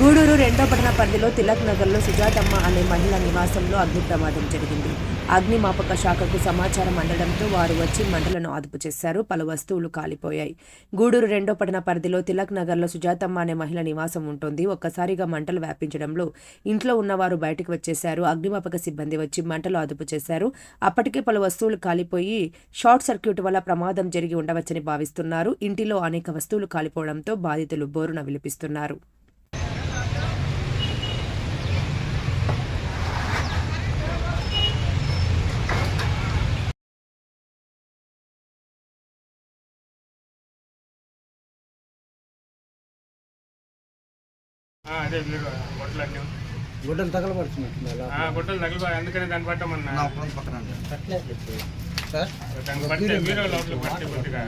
గూడూరు రెండో పట్టణ పరిధిలో తిలక్ నగర్లో సుజాతమ్మ అనే మహిళ నివాసంలో అగ్ని ప్రమాదం జరిగింది. అగ్నిమాపక శాఖకు సమాచారం అందడంతో వారు వచ్చి మంటలను అదుపు చేశారు. పలు వస్తువులు కాలిపోయాయి. గూడూరు రెండో పట్టణ పరిధిలో తిలక్ నగర్లో సుజాతమ్మ అనే మహిళ నివాసం ఉంటుంది. ఒక్కసారిగా మంటలు వ్యాపించడంలో ఇంట్లో ఉన్నవారు బయటకు వచ్చేశారు. అగ్నిమాపక సిబ్బంది వచ్చి మంటలు అదుపు చేశారు. అప్పటికే పలు వస్తువులు కాలిపోయి షార్ట్ సర్క్యూట్ వల్ల ప్రమాదం జరిగి ఉండవచ్చని భావిస్తున్నారు. ఇంటిలో అనేక వస్తువులు కాలిపోవడంతో బాధితులు బోరున విలిపిస్తున్నారు. అదే మీరు గుడ్డలు తగలబడుతున్నట్టు అలా ఆ, బొట్టలు తగిలిపోయి అందుకనే దాన్ని పట్టమన్నా. దాన్ని పడితే మీరు లోపల పడితే కొద్దిగా.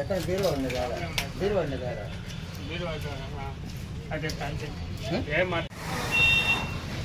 ఎక్కడ బీరువా ఉంది కాదా బీరువా ఉంది కాదా? ఆ, అదే ఏం మాట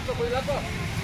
Lapo, kuy lapo.